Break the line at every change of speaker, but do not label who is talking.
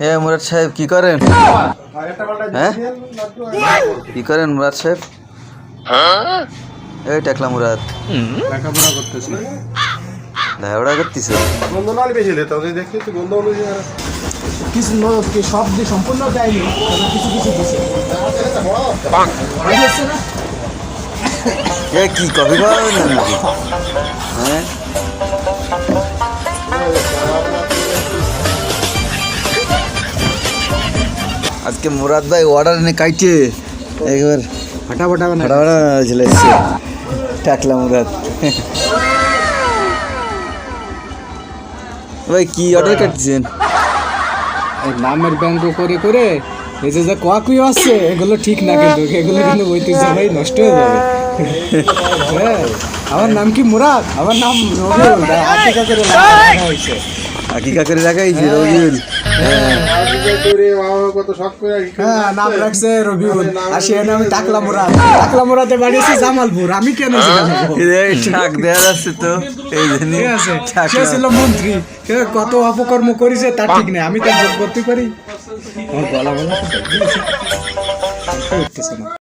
এ মুরাদ সাহেব কি করেন? হ্যাঁ? কি করেন মুরাদ সাহেব? এই টাকলা মুরাদ। ধাওড়া করতেছে
কিছু ন- কি সব দিয়ে সম্পূর্ণ দেয়নি কিছু কিছু দিছে।
এ কি খাওয়াবেন হ্যাঁ? আজকে মুরাদ ভাই অর্ডার এনে কাইটে। একবার
ফাটাফাটা।
ফাটাফাটা চলে এসছে টাকলা মুরাদ। ভাই কি অর্ডার কাটছেন?
নামের ব্যঙ্গ করে করে এই যে যে কোয়াকুই আছে এগুলো ঠিক না কিন্তু এগুলো কিন্তু ঐতিহ্যবাহী নষ্ট হয়ে যাবে। হ্যাঁ, আমার নাম কি মুরাদ? আমার নাম রবিউল। আটিকা করে হয়েছে।
আকিকা করে রবিউল হ্যাঁ।
হ্যাঁ নাম রাখছে রবিউল। আর সে নাম টাকলা মুরাদ। টাকলা মুরাদে বাড়িয়েছে জামালপুর। আমি কেন
ঠাক দেওয়া যাচ্ছে তো এই জন্য
ঠিক আছে। সে ছিল মন্ত্রী। কত অপকর্ম করেছে তা ঠিক নেই। আমি তার যোগ করতে পারি। আমার গলা গলা উঠতেছে না